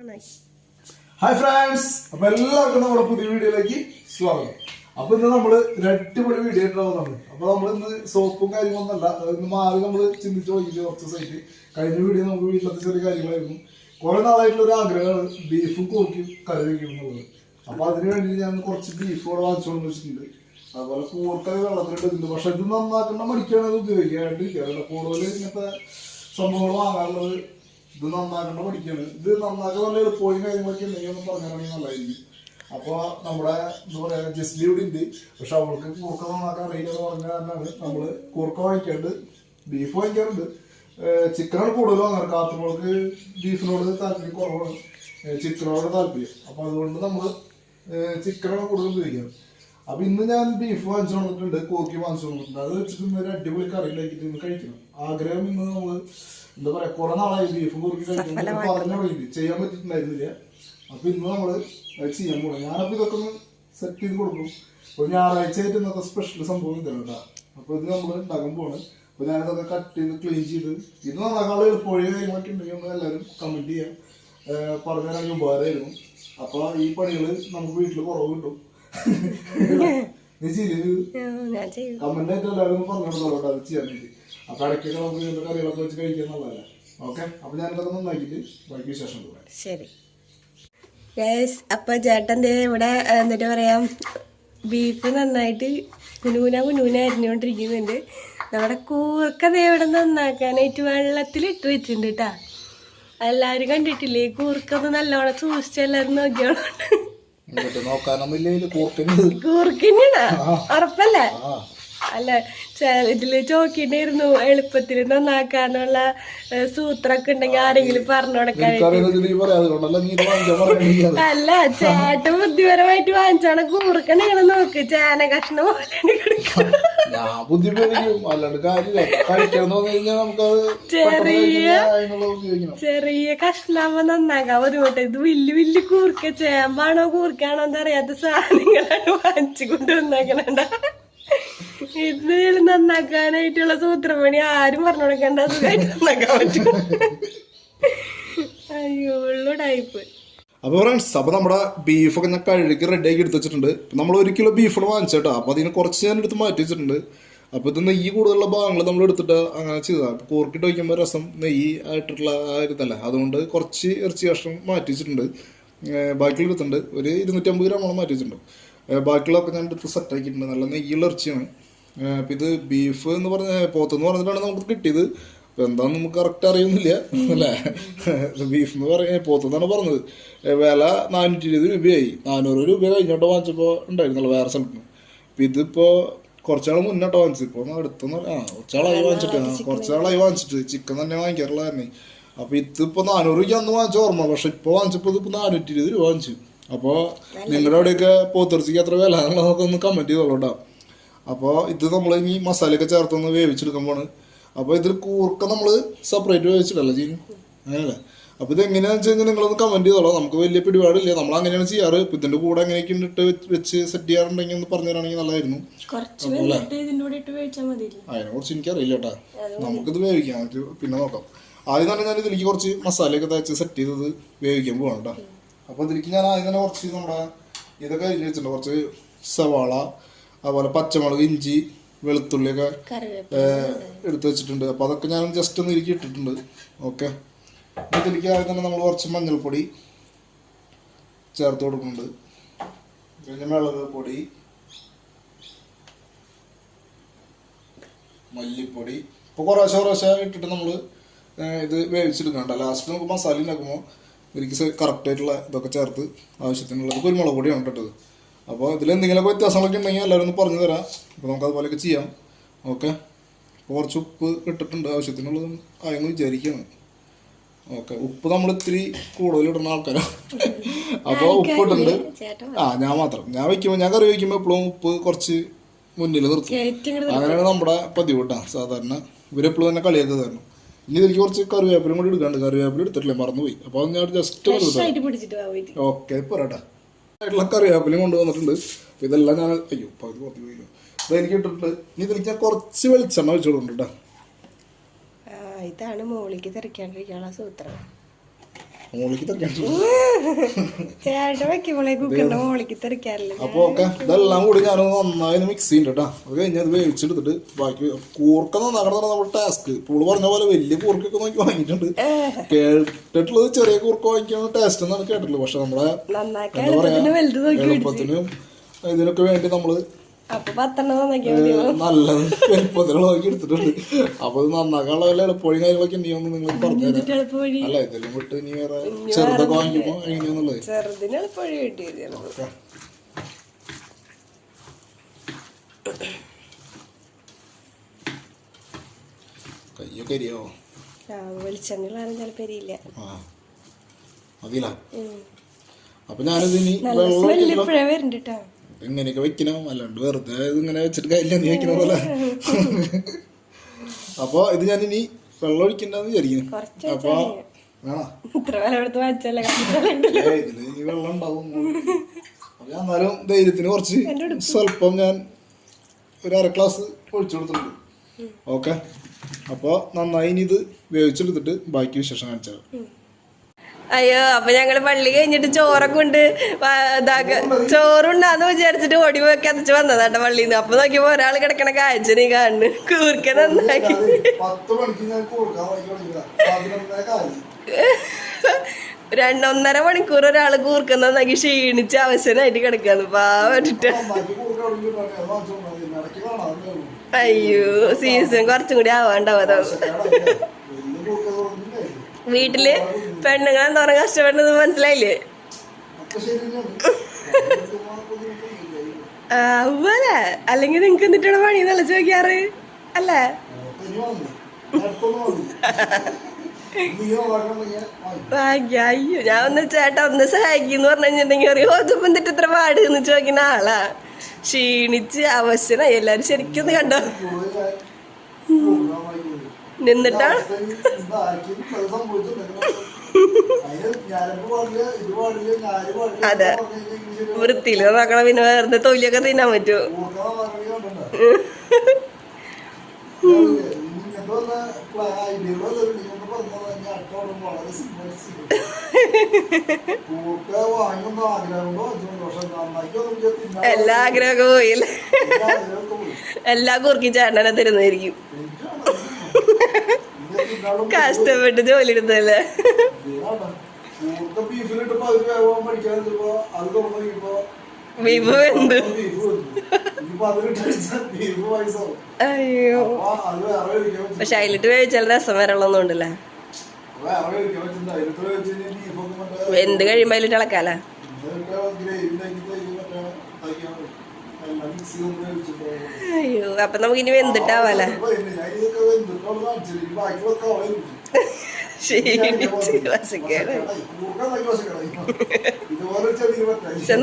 Hi friends അപ്പൊ എല്ലാവർക്കും നമ്മുടെ പുതിയ വീഡിയോയിലേക്ക് സ്വാഗതം. അപ്പൊ ഇന്ന് നമ്മൾ രണ്ടുപടി വീഡിയോ ഉണ്ടാവുന്നതാണ് അപ്പൊ നമ്മൾ ഇന്ന് സോപ്പും കാര്യങ്ങളൊന്നല്ല ഇന്ന് മാറി നമ്മൾ ചിന്തിച്ചു തുടങ്ങിയിട്ട് കുറച്ച് ദിവസമായിട്ട് കഴിഞ്ഞ വീഡിയോ നമുക്ക് വീട്ടിലത്തെ ചെറിയ കാര്യങ്ങളായിരുന്നു. കുറെ നാളായിട്ടുള്ള ഒരു ആഗ്രഹമാണ് ബീഫും കൂർക്കും കറി വയ്ക്കണം എന്നുള്ളത്. അപ്പൊ അതിന് വേണ്ടി ഞാൻ കുറച്ച് ബീഫ് കൂടെ വാങ്ങിച്ചോണ്ട് വെച്ചിട്ടുണ്ട്. അതുപോലെ കൂർക്കറി വെള്ളത്തിലിട്ടുണ്ട് പക്ഷെ ഇത് നന്നാക്കുന്ന മടിക്കാണ് ഉപയോഗിക്കാണ്ട്. കൂടുതൽ ഇങ്ങനത്തെ സംഭവങ്ങൾ വാങ്ങാനുള്ളത് ഇത് നന്നാക്കേണ്ട പഠിക്കാണ് ഇത് നന്നാക്കാൻ നല്ല എളുപ്പമായി കാര്യങ്ങളൊക്കെ ഉണ്ടെങ്കിൽ ഒന്നും പറഞ്ഞാണെങ്കിൽ നല്ലതായിരിക്കും അപ്പൊ നമ്മുടെ എന്താ പറയാ ജസ്ലി ഇവിടെ ഉണ്ട്. പക്ഷെ അവൾക്ക് കൂർക്ക നന്നാക്കാൻ അറിയില്ല എന്ന് പറഞ്ഞ കാരണമാണ് നമ്മൾ കൂർക്ക വാങ്ങിക്കാണ്ട് ബീഫ് വാങ്ങിക്കാറുണ്ട്. ചിക്കനാണ് കൂടുതൽ വാങ്ങാറ്. കാത്തുമ്പോൾക്ക് ബീഫിനോട് താല്പര്യം കുറവാണ്. ചിക്കനോട് താല്പര്യം. അപ്പൊ അതുകൊണ്ട് നമ്മൾ ചിക്കനാണ് കൂടുതൽ ഉപയോഗിക്കാറ്. അപ്പൊ ഇന്ന് ഞാൻ ബീഫ് വാങ്ങിച്ചു വന്നിട്ടുണ്ട് കോക്കി വാങ്ങിച്ചു വന്നിട്ടുണ്ട് അത് വെച്ചിട്ട് ഒരു അടിപൊളി കറി ഉണ്ടാക്കിയിട്ട് ഇന്ന് കഴിക്കണം. ആഗ്രഹം ഇന്ന് നമ്മൾ എന്താ പറയാ കുറെ നാളായി ബീഫും കുറുക്കി കഴിക്കണം പറഞ്ഞു തുടങ്ങി ചെയ്യാൻ പറ്റിയിട്ടുണ്ടായിരുന്നില്ല. അപ്പൊ ഇന്ന് നമ്മൾ അത് ചെയ്യാൻ പോകണം ഞാനപ്പോ ഇതൊക്കെ ഒന്ന് സെറ്റ് ചെയ്ത് കൊടുക്കും. അപ്പൊ ഞായറാഴ്ച ആയിട്ട് ഇന്നത്തെ സ്പെഷ്യൽ സംഭവം ഇതാണ് കേട്ടോ. അപ്പൊ ഇത് നമ്മൾ ഉണ്ടാക്കാൻ പോണ് അപ്പൊ ഞാനിതൊക്കെ കട്ട് ചെയ്ത് ക്ലീൻ ചെയ്ത് ഇത് നന്നാക്കാനുള്ള എളുപ്പമൊഴി കാര്യങ്ങളൊക്കെ ഉണ്ടെങ്കിൽ ഒന്ന് എല്ലാവരും കമന്റ് ചെയ്യാം. പറഞ്ഞാൽ ഉപകാരമായിരുന്നു. അപ്പൊ ഈ പണികൾ നമുക്ക് വീട്ടിൽ കുറവ് കിട്ടും. നീ ചെയ്തു കമന്റ് ആയിട്ട് എല്ലാവരും പറഞ്ഞോളൂ അത് ചെയ്യാൻ വേണ്ടി. അപ്പൊ ഇടയ്ക്കൊക്കെ നമുക്ക് ഇങ്ങനത്തെ കറികളൊക്കെ വെച്ച് നല്ലതല്ലേ ഓക്കെ അപ്പൊ ഞാനിതൊക്കെ നന്നാക്കിയിട്ട് ബാക്കി ശേഷം കൂടെ ശരി. യെസ് അപ്പൊ ചേട്ടൻ ദേ ഇവിടെ എന്നിട്ട് പറയാം ബീഫ് നന്നായിട്ട് കുനൂന കുനൂന അരിഞ്ഞുകൊണ്ടിരിക്കുന്നുണ്ട് നമ്മുടെ കൂർക്ക ഇവിടെ നന്നാക്കാനായിട്ട് വെള്ളത്തിലിട്ട് വെച്ചിട്ടുണ്ട് കേട്ടാ എല്ലാവരും കണ്ടിട്ടില്ലേ കൂർക്കത് നല്ലോണം കൂർക്കിനാ നോക്കാനൊന്നും ഇല്ല കൂർക്കുന്നത് കൂർക്കിന്നാ ഉറപ്പല്ലേ? അല്ല? ഇതിൽ ഇതിൽ ചോക്കിണ്ടായിരുന്നു എളുപ്പത്തിൽ നന്നാക്കാനുള്ള സൂത്രമൊക്കെ ഉണ്ടെങ്കിൽ ആരെങ്കിലും പറഞ്ഞു കൊടുക്കാൻ അല്ല ചേട്ട ബുദ്ധിപരമായിട്ട് വാങ്ങിച്ചാണ്. കൂർക്ക നിങ്ങൾ നോക്ക്. ചേന കഷ്ണം ഉപയോഗിക്കണം. ചെറിയ കഷ്ണാവുമ്പോ നന്നാക്കാൻ ബുദ്ധിമുട്ട്. ഇത് വലിയ വലിയ കൂർക്ക ചേമ്പാണോ കൂർക്കാണോ എന്നറിയാത്ത സാധനങ്ങളാണ് വാങ്ങിച്ചു കൊണ്ടുവന്നേക്കണണ്ട ഇത് നന്നാക്കാനായിട്ടുള്ള സൂത്രമണി ആരും പറഞ്ഞു കൊടുക്കണ്ട അത് നന്നാക്കാൻ പറ്റും. അയ്യോ ടൈപ്പ് അപ്പോൾ ഫ്രണ്ട്സ് അപ്പോൾ നമ്മുടെ ബീഫൊക്കെ ഞാൻ കഴുകി റെഡിയാക്കി എടുത്ത് വെച്ചിട്ടുണ്ട്. നമ്മൾ ഒരു കിലോ ബീഫാണ് വാങ്ങിച്ചേട്ടോ അപ്പോൾ അതിന് കുറച്ച് ഞാൻ എടുത്ത് മാറ്റി വെച്ചിട്ടുണ്ട്. അപ്പോൾ ഇത് നെയ്യ് കൂടുതലുള്ള ഭാഗങ്ങൾ നമ്മൾ എടുത്തിട്ട് അങ്ങനെ ചെയ്താ കോർക്കിട്ട് വയ്ക്കുമ്പോ രസം നെയ്യ് ആയിട്ടുള്ള ആ അതുകൊണ്ട് കുറച്ച് ഇറച്ചി കഷ്ണം മാറ്റി വെച്ചിട്ടുണ്ട്. ബാക്കിയുള്ള എടുത്തിട്ടുണ്ട്. ഒരു ഇരുന്നൂറ്റമ്പത് ഗ്രാമോളം മാറ്റി വെച്ചിട്ടുണ്ട്. ബാക്കിയുള്ളതൊക്കെ ഞാൻ എടുത്ത് സെറ്റ് ആക്കിയിട്ടുണ്ട്. നല്ല നെയ്യുള്ള ഇറച്ചിയാണ്. ഇത് ബീഫ് എന്ന് പറഞ്ഞ പോത്തെന്ന് പറഞ്ഞിട്ടാണ് നമുക്ക് കിട്ടിയത്. എന്താന്ന് നമുക്ക് കറക്റ്റ് അറിയുന്നില്ല അല്ലേ? ബീഫ് എന്ന് പറഞ്ഞ പോത്തെന്നാണ് പറഞ്ഞത്. വില നാനൂറ്റി ഇരുപത് രൂപയായി. നാനൂറ് രൂപ കഴിഞ്ഞോട്ട് വാങ്ങിച്ചപ്പോൾ ഉണ്ടായിരുന്നല്ലോ വേറെ സ്ഥലത്ത്. അപ്പം ഇതിപ്പോൾ കുറച്ചാൾ മുന്നോട്ട് വാങ്ങിച്ചത്. ഇപ്പോൾ അടുത്തൊന്നും ആ കുറച്ചാളായി വാങ്ങിച്ചിട്ട്. കുറച്ചാളായി വാങ്ങിച്ചിട്ട്. ചിക്കൻ തന്നെ വാങ്ങിക്കാറുള്ള തന്നെ അപ്പം ഇതിപ്പോൾ നാനൂറ് രൂപയ്ക്ക് അന്ന് വാങ്ങിച്ച ഓർമ്മ. പക്ഷെ ഇപ്പോൾ വാങ്ങിച്ചപ്പോൾ ഇതിപ്പോൾ നാനൂറ്റി ഇരുപത് രൂപ വാങ്ങിച്ചു. അപ്പോൾ നിങ്ങളുടെ അവിടെയൊക്കെ പോത്തിറച്ചിക്ക് എത്ര വില എന്നുള്ളതൊക്കെ ഒന്ന് കമന്റ് ചെയ്തോളൂ കേട്ടോ. അപ്പോൾ ഇത് നമ്മൾ ഇനി മസാലയൊക്കെ ചേർത്തൊന്ന് വേവിച്ചെടുക്കുമ്പോൾ അപ്പോൾ ഇതിൽ കൂർക്ക നമ്മൾ സെപ്പറേറ്റ് വേവിച്ചിട്ടല്ല ചെയ്യും അങ്ങനെയല്ലേ? അപ്പോൾ ഇത് എങ്ങനെയാണെന്ന് വെച്ച് കഴിഞ്ഞാൽ നിങ്ങളൊന്ന് കമന്റ് ചെയ്തോളാം. നമുക്ക് വലിയ പിടിപാടില്ല. നമ്മൾ അങ്ങനെയാണ് ചെയ്യാറ്. ഇപ്പം ഇതിന്റെ കൂടെ എങ്ങനെയൊക്കെ ഇട്ട് വെച്ച് സെറ്റ് ചെയ്യാറുണ്ടെങ്കിൽ ഒന്ന് പറഞ്ഞു തരാണെങ്കിൽ നല്ലതായിരുന്നു. കുറച്ച് കുറിച്ച് എനിക്കറിയില്ല കേട്ടാ. നമുക്കിത് വേവിക്കാം. ഇത് പിന്നെ നോക്കാം. ആദ്യം തന്നെ ഞാൻ ഇതിലേക്ക് കുറച്ച് മസാലയൊക്കെ തയ്ച്ച് സെറ്റ് ചെയ്തത് വേവിക്കാൻ പോവാണ് കേട്ടോ. അപ്പോൾ ഇതിലേക്ക് ഞാൻ ആദ്യം തന്നെ കുറച്ച് നമ്മുടെ ഇതൊക്കെ അരിഞ്ഞ് വെച്ചിട്ടുണ്ട്. കുറച്ച് സവാള അതുപോലെ പച്ചമുളക് ഇഞ്ചി വെളുത്തുള്ളിയൊക്കെ ഒക്കെ എടുത്തു വെച്ചിട്ടുണ്ട്. അപ്പോൾ അതൊക്കെ ഞാൻ ജസ്റ്റ് ഒന്ന് ഇരിക്കി ഇട്ടിട്ടുണ്ട്. ഓക്കെ ഇതിലേക്ക് ആദ്യം തന്നെ നമ്മൾ കുറച്ച് മഞ്ഞൾപ്പൊടി ചേർത്ത് കൊടുക്കുന്നുണ്ട്. പിന്നെ മുളക് പൊടി മല്ലിപ്പൊടി. ഇപ്പോൾ കുറേശ്ശെ കുറേശ്ശെ ഇട്ടിട്ട് നമ്മൾ ഇത് വേവിച്ചെടുക്കണ്ട ലാസ്റ്റ് നമുക്ക് മസാല ഉണ്ടാക്കുമ്പോൾ എനിക്ക് കറക്റ്റ് ആയിട്ടുള്ള ഇതൊക്കെ ചേർത്ത് ആവശ്യത്തിനുള്ളത്. കുരുമുളക് പൊടിയാണ് ഇട്ടിട്ടത്. അപ്പോൾ ഇതിൽ എന്തെങ്കിലും വ്യത്യാസങ്ങളൊക്കെ ഉണ്ടെങ്കിൽ എല്ലാവരും ഒന്ന് പറഞ്ഞു തരാം. അപ്പോൾ നമുക്ക് അതുപോലെയൊക്കെ ചെയ്യാം. ഓക്കെ? അപ്പോൾ കുറച്ച് ഉപ്പ് ഇട്ടിട്ടുണ്ട്. ആവശ്യത്തിനുള്ളത് ആയെന്ന് വിചാരിക്കുകയാണ് ഓക്കെ. ഉപ്പ് നമ്മൾ ഇത്തിരി കൂടുതൽ ഇടുന്ന ആൾക്കാരാണ് അപ്പോൾ ഉപ്പ് ഇട്ടുണ്ട് ആ ഞാൻ മാത്രം. ഞാൻ വയ്ക്കുമ്പോൾ ഞാൻ കറി വയ്ക്കുമ്പോൾ എപ്പോഴും ഉപ്പ് കുറച്ച് മുന്നിൽ നിർത്തും. അങ്ങനെയാണ് നമ്മുടെ പതിവ് കേട്ടോ സാധാരണ ഇവരെപ്പോഴും തന്നെ കളിയൊക്കെ തരണം ഇനി ഇതിലേക്ക് കുറച്ച് കറിവേപ്പിലും കൂടി എടുക്കാണ്ട് കറിവേപ്പില എടുത്തിട്ടില്ല. മറന്നുപോയി. അപ്പോൾ ഞാൻ ജസ്റ്റ് ഓക്കെ പോരാട്ടാ. ആയിട്ടുള്ള കറിവേപ്പിലും കൊണ്ടുവന്നിട്ടുണ്ട്. ഇതെല്ലാം ഞാൻ അയ്യോ പകുതി പകുതി പോയില്ലോ അപ്പോൾ എനിക്ക് ഇട്ടിട്ടുണ്ട് ഇനി ഇതിലേക്ക് ഞാൻ കുറച്ച് വെളിച്ചെണ്ണ വെച്ചോളുണ്ട് കേട്ടോ. ഇതാണ് മോളിക്ക് തെറിക്കാണ്ടിരിക്കാനുള്ള സൂത്രം. ചേട്ടൻ വെക്കുമ്പോളേ കുക്കറിന്റെ മോളിക്ക് തെറിക്കാറില്ല അപ്പൊ ഓക്കെ ഇതെല്ലാം കൂടി ഞാൻ നന്നായി മിക്സ് ചെയ്യുന്നുണ്ട് കേട്ടോ അത് കഴിഞ്ഞ് അത് വേവിച്ചെടുത്തിട്ട് ബാക്കി കൂർക്ക നന്നാക്കണം നമ്മുടെ ടാസ്ക് ഇപ്പോൾ പറഞ്ഞ പോലെ വലിയ കൂർക്കൊക്കെ നോക്കി വാങ്ങിയിട്ടുണ്ട്. കേട്ടിട്ടുള്ളത് ചെറിയ കൂർക്ക വാങ്ങിക്കാൻ ടേസ്റ്റ് എന്നാണ് കേട്ടിട്ടുള്ളത്. പക്ഷെ നമ്മളെ എന്താ പറയാ എളുപ്പത്തിനും ഇതിനൊക്കെ വേണ്ടി നമ്മൾ അപ്പൊ പത്തെണ്ണം നന്നാക്കിയാൽ മതി ഏഹ്, നല്ലത്. എളുപ്പത്തിലുള്ള നോക്കി എടുത്തിട്ടുണ്ട്. അപ്പൊ ഇത് നന്നാക്കാനുള്ള വല്ല കാര്യങ്ങളൊക്കെ നിങ്ങൾ പറഞ്ഞുതരാം. അല്ല ഇതെല്ലാം വിട്ട് ഇനി വേറെ ചെറുതൊക്കെ വാങ്ങിക്കുമ്പോ എങ്ങനെയാന്നുള്ളത്? ചെറുതിന് എളുപ്പം കിട്ടിയത് കയ്യൊക്കെ അരിയാവോ വെളിച്ചെണ്ണയിലാണ് ചിലപ്പോ മതിയില്ല. അപ്പൊ നല്ല വെള്ളം എങ്ങനെയൊക്കെ വെക്കണം? അല്ലാണ്ട് വെറുതെ ഇതിങ്ങനെ വെച്ചിട്ട് കാര്യമില്ല നീ വെക്കണ പോലെ. അപ്പൊ ഇത് ഞാൻ ഇനി വെള്ളം ഒഴിക്കണ്ടെന്ന് വിചാരിക്കുന്നു. കുറച്ച് അപ്പൊ വേണോ? ഇനി വെള്ളം ഉണ്ടാവും. അപ്പൊ എന്നാലും ധൈര്യത്തിന് കുറച്ച് സ്വല്പം ഞാൻ ഒരു അര ക്ലാസ് ഒഴിച്ചു കൊടുത്തിട്ടുണ്ട്. ഓക്കെ. അപ്പോൾ നന്നായി ഇനി ഇത് വേവിച്ചെടുത്തിട്ട് ബാക്കി വിശേഷം കാണിച്ചാൽ അയ്യോ അപ്പൊ ഞങ്ങൾ പള്ളി കഴിഞ്ഞിട്ട് ചോറൊക്കെ ഉണ്ട് ഇതാക്ക ചോറുണ്ടാന്ന് വിചാരിച്ചിട്ട് ഓടി പോയി കത്തിച്ച് വന്നതാട്ടോ പള്ളിയിൽ നിന്ന് അപ്പൊ നോക്കിയപ്പോ ഒരാൾ കിടക്കണ കാഴ്ച നീ കാണുന്നു. കൂർക്ക നന്നാക്കി. രണ്ടൊന്നര മണിക്കൂർ ഒരാൾ കൂർക്ക നന്നാക്കി ക്ഷീണിച്ച് അവസരമായിട്ട് കിടക്കാന്ന് പാവട്ടിട്ട് കാണാം, ഉള്ളൂ. അയ്യോ സീസൺ കുറച്ചും കൂടി ആവാണ്ടാവും അതാവും കേടായില്ല. വലിയ കൊടുക്കാൻ തുടങ്ങിയില്ലേ? വീട്ടിൽ പെണ്ണുങ്ങൾ എന്തോരം കഷ്ടപ്പെടുന്നത് മനസ്സിലായില്ലേ? അവലെ അല്ലെങ്കിൽ നിങ്ങക്ക് എന്നിട്ടാണ് പണി നല്ല ചോദിക്കാറ്? അല്ലേ? അയ്യോ ഞാൻ ഒന്ന് ചേട്ടാ ഒന്ന് സഹായിക്കുന്നു പറഞ്ഞു അറിയോ ഇതിപ്പോ എന്നിട്ട് ഇത്ര പാട് എന്ന് ചോദിക്കുന്ന ആളാ. ക്ഷീണിച്ച് അവശനായി. എല്ലാരും ശരിക്കും ഒന്ന് കണ്ടോ കൂടുതൽ ഞാൻ കൊടുക്കാൻ വാങ്ങിക്കുന്നത്. നിന്നിട്ടാ? അതെ. വൃത്തിയിൽ നോക്കണം പിന്നെ വേറെ തൊലിയൊക്കെ തിന്നാൻ പറ്റൂ? എല്ലാ ആഗ്രഹമൊക്കെ പോയില്ലേ എല്ലാ കുറുക്കി ചേട്ടനെ തരുന്നതായിരിക്കും. കഷ്ടപ്പെട്ട് ജോലി എടുത്തല്ലേ ബീഫ് വെന്ത്. അയ്യോ. പക്ഷെ അതിലിട്ട് വേവിച്ചാൽ രസം വരള്ളൊന്നുണ്ടല്ലേ എന്ത് വെന്ത് കഴിയുമ്പോ അതിലിട്ട് ഇളക്കാല അയ്യോ അപ്പൊ നമുക്ക് ഇനി വെന്തിട്ടാവാല ഇപ്പൊ ഇനി ഞാൻ ഇതൊക്കെ വെന്തിട്ടുള്ള കാണിച്ചില്ല. ഇനി ബാക്കിയുള്ളതൊക്കെ അവളെ ഏൽപ്പിച്ചു. ക്ഷീണിച്ച് വശക്കേട് കൂർക്ക ഉണ്ടാക്കി വശക്കടായി. ഇതുപോലെ ഒരു ചെറിയ പറ്റായി. പക്ഷെ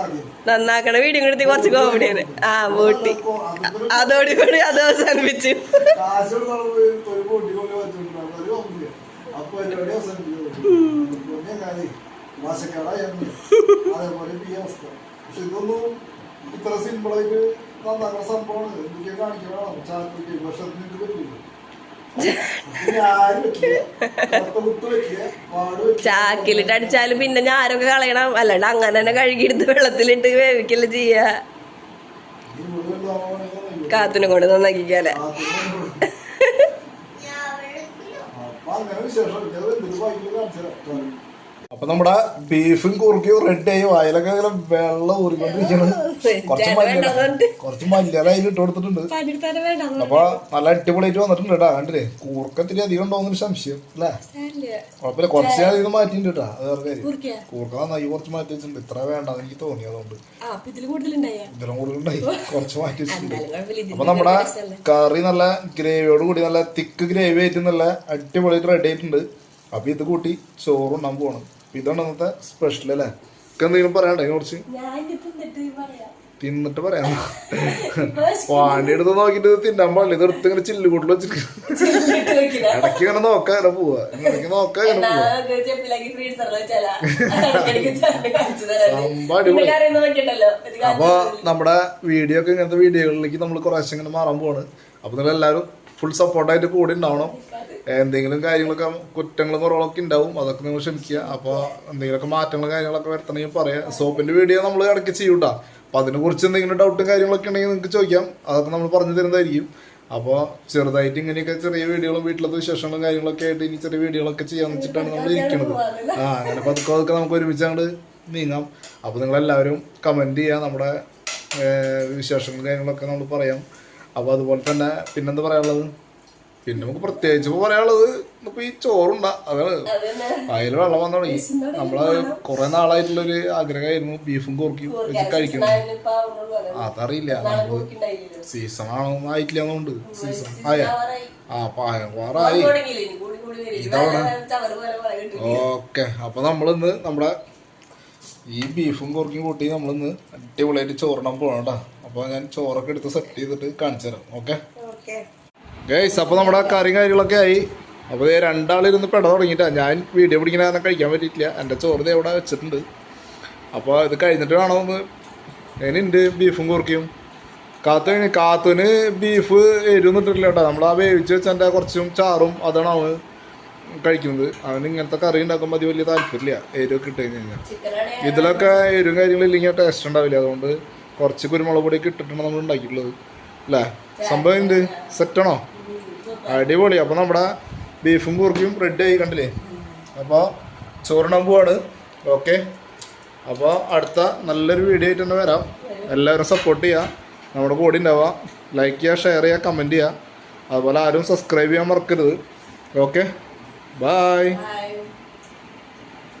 ആദ്യം. നന്നാക്കണ വീഡിയോ കൊടുത്ത് കുറച്ച് കോമഡിയാണ് ആ ബോട്ടി അതോടുകൂടി അത് അവസാനിപ്പിച്ചു. അതേപോലെ ഇത്ര സിമ്പിളായിട്ട് നന്നാക്കുന്ന സംഭവമാണ്. എന്തൊക്കെ കാണിക്കണം ചാക്കിട്ട് വർഷത്തിന് പറ്റില്ല. ചാക്കിലിട്ട് അടിച്ചാലും പിന്നെ ഞാരൊക്കെ കളയണം. അല്ലാണ്ട് അങ്ങനെ തന്നെ കഴുകിയെടുത്ത് വെള്ളത്തിലിട്ട് വേവിക്കൽ ചെയ്യ. കാത്തിനെ കൊണ്ട് നന്നാക്കിക്കാലെ അപ്പൊ നമ്മുടെ ബീഫും കുറുക്കിയും റെഡി ആയി വായിലൊക്കെ ഇങ്ങനെ വെള്ളം ഊറിക്കൊണ്ടിരിക്കണം കുറച്ച് മല്ലില കുറച്ച് മല്ലില അതിൽ ഇട്ട് കൊടുത്തിട്ടുണ്ട്. അപ്പൊ നല്ല അടിപൊളിയായിട്ട് വന്നിട്ടുണ്ട് കേട്ടാ കണ്ടില്ലേ? കൂർക്കത്തിരി അധികം ഉണ്ടോന്നൊരു സംശയം അല്ലേ കുഴപ്പമില്ല. കുറച്ച് അധികം ഇത് മാറ്റിയിട്ടുണ്ട് കേട്ടാ അത് വേറെ കാര്യം. കൂർക്ക നന്നായി കുറച്ച് മാറ്റി വെച്ചിട്ടുണ്ട്. ഇത്ര വേണ്ട എനിക്ക് തോന്നി അതുകൊണ്ട്. ഇതിലും കൂടുതലുണ്ടായി? കുറച്ച് മാറ്റി വെച്ചിട്ടുണ്ട്. അപ്പൊ നമ്മുടെ കറി നല്ല ഗ്രേവിയോട് കൂടി നല്ല തിക്ക് ഗ്രേവി ആയിട്ട് നല്ല അടിപൊളിയായിട്ട് റെഡി ആയിട്ടുണ്ട്. അപ്പൊ ഇത് കൂട്ടി ചോറുണ്ടാൻ പോകണം ഇതാണ് അന്നത്തെ സ്പെഷ്യൽ അല്ലേ? എന്തെങ്കിലും പറയാണ്ടോ കുറിച്ച് തിന്നിട്ട് പറയാം. വാണ്ടി എടുത്ത് നോക്കിട്ട് തിന്നാൻ പാടില്ല. ഇത് എടുത്ത് ഇങ്ങനെ ചില്ലുകൂട്ടിൽ വെച്ചിട്ട് ഇടയ്ക്ക് ഇങ്ങനെ നോക്കാൻ ഇങ്ങനെ പോവാ. ഇടയ്ക്ക് നോക്കാൻ ഇങ്ങനെ പോവാ. അപ്പൊ നമ്മുടെ വീഡിയോ ഒക്കെ ഇങ്ങനത്തെ വീഡിയോകളിലേക്ക് നമ്മൾ കുറേശ്ശെ ഇങ്ങനെ മാറാൻ പോവാണ്. അപ്പൊ നിങ്ങൾ എല്ലാവരും ഫുൾ സപ്പോർട്ടായിട്ട് കൂടി ഉണ്ടാവണം. എന്തെങ്കിലും കാര്യങ്ങളൊക്കെ കുറ്റങ്ങളും കുറവുകളൊക്കെ ഉണ്ടാവും അതൊക്കെ നിങ്ങൾ ക്ഷമിക്കുക. അപ്പോൾ എന്തെങ്കിലുമൊക്കെ മാറ്റങ്ങളും കാര്യങ്ങളൊക്കെ വരുത്തണമെങ്കിൽ പറയാം. സോപ്പിന്റെ വീഡിയോ നമ്മൾ ഇടയ്ക്ക് ചെയ്യൂട്ടാ അപ്പോൾ അതിനെ കുറിച്ച് എന്തെങ്കിലും ഡൗട്ടും കാര്യങ്ങളൊക്കെ ഉണ്ടെങ്കിൽ നിങ്ങൾക്ക് ചോദിക്കാം. അതൊക്കെ നമ്മൾ പറഞ്ഞു തരുന്നതായിരിക്കും. അപ്പോൾ ചെറുതായിട്ട് ഇങ്ങനെയൊക്കെ ചെറിയ വീഡിയോകളും വീട്ടിലത്തെ വിശേഷങ്ങളും കാര്യങ്ങളൊക്കെ ആയിട്ട് ഇനി ചെറിയ വീഡിയോകളൊക്കെ ചെയ്യാൻ വെച്ചിട്ടാണ് നമ്മൾ ഇരിക്കുന്നത് ആ അങ്ങനെ പതുക്കെ പതുക്കെ നമുക്ക് ഒരുമിച്ച് അങ്ങോട്ട് നീങ്ങാം. അപ്പോൾ നിങ്ങളെല്ലാവരും കമന്റ് ചെയ്യുക. നമ്മുടെ വിശേഷങ്ങളും കാര്യങ്ങളൊക്കെ നമ്മൾ പറയാം. അപ്പോൾ അതുപോലെ തന്നെ പിന്നെന്താ പറയാനുള്ളത്? പിന്നെ നമുക്ക് പ്രത്യേകിച്ച് ഇപ്പൊ പറയാനുള്ളത് ഇപ്പൊ ഈ ചോറുണ്ട അതാണ്. അതിൽ വെള്ളം വന്നു തുടങ്ങി നമ്മൾ കുറെ നാളായിട്ടുള്ളൊരു ആഗ്രഹമായിരുന്നു ബീഫും കുറുക്കും വെച്ച് കഴിക്കണം. അതറിയില്ല. നമ്മൾ സീസൺ ആണോ ആയിട്ടില്ല എന്നുണ്ട് സീസൺ ആയ. ആ പായവാറായി ഓക്കെ. അപ്പൊ നമ്മളിന്ന് നമ്മുടെ ഈ ബീഫും കുറക്കും കൂട്ടി നമ്മളിന്ന് അടിപൊളിയായിട്ട് ചോറിനാൻ പോകണം കേട്ടോ അപ്പൊ ഞാൻ ചോറൊക്കെ എടുത്ത് സെറ്റ് ചെയ്തിട്ട് കാണിച്ചു തരാം ഓക്കെ. ഗൈസ് അപ്പോൾ നമ്മുടെ കറിയും കാര്യങ്ങളൊക്കെ ആയി. അപ്പോൾ രണ്ടാളിരുന്ന് പെട തുടങ്ങിയിട്ടാണ് ഞാൻ വീഡിയോ പിടിക്കണ കാരണം കഴിക്കാൻ പറ്റിയിട്ടില്ല. എന്റെ ചോറ് എവിടെ വെച്ചിട്ടുണ്ട്. അപ്പോൾ ഇത് കഴിഞ്ഞിട്ട് വേണമെന്ന് ഞാനുണ്ട് ബീഫും കുറുക്കിയും? കാത്തു കാത്തുവിന് ബീഫ് എരിവൊന്നും ഇട്ടിട്ടില്ല കേട്ടോ. നമ്മൾ ആ വേവിച്ച് വെച്ചതിന്റെ കുറച്ചും ചാറും അതാണ് അവന് കഴിക്കുന്നത്. അവന് ഇങ്ങനത്തെ കറി ഉണ്ടാക്കുമ്പോൾ അത് വലിയ താല്പര്യമില്ല. എരിവൊക്കെ ഇട്ട് കഴിഞ്ഞ് കഴിഞ്ഞാൽ ഇതിലൊക്കെ എരിവും കാര്യങ്ങളില്ലെങ്കിൽ ടേസ്റ്റ് ഉണ്ടാവില്ല. അതുകൊണ്ട് കുറച്ച് കുരുമുളക് പൊടിയൊക്കെ ഇട്ടിട്ടാണ് നമ്മൾ ഉണ്ടാക്കിയിട്ടുള്ളത്. അല്ലേ? സംഭവം എന്ത്? സെറ്റാണോ അടിപൊളി. അപ്പോൾ നമ്മുടെ ബീഫും കുറുക്കിയും റെഡി ആയി കണ്ടില്ലേ? അപ്പോൾ ചോറിനാൻ പോവാണ്. ഓക്കെ അപ്പോൾ അടുത്ത നല്ലൊരു വീഡിയോ ആയിട്ട് തന്നെ വരാം. എല്ലാവരും സപ്പോർട്ട് ചെയ്യുക നമ്മുടെ കൂടെ ഉണ്ടാവുക. ലൈക്ക് ചെയ്യുക ഷെയർ ചെയ്യുക കമന്റ് ചെയ്യുക അതുപോലെ ആരും സബ്സ്ക്രൈബ് ചെയ്യാൻ മറക്കരുത്. Okay bye.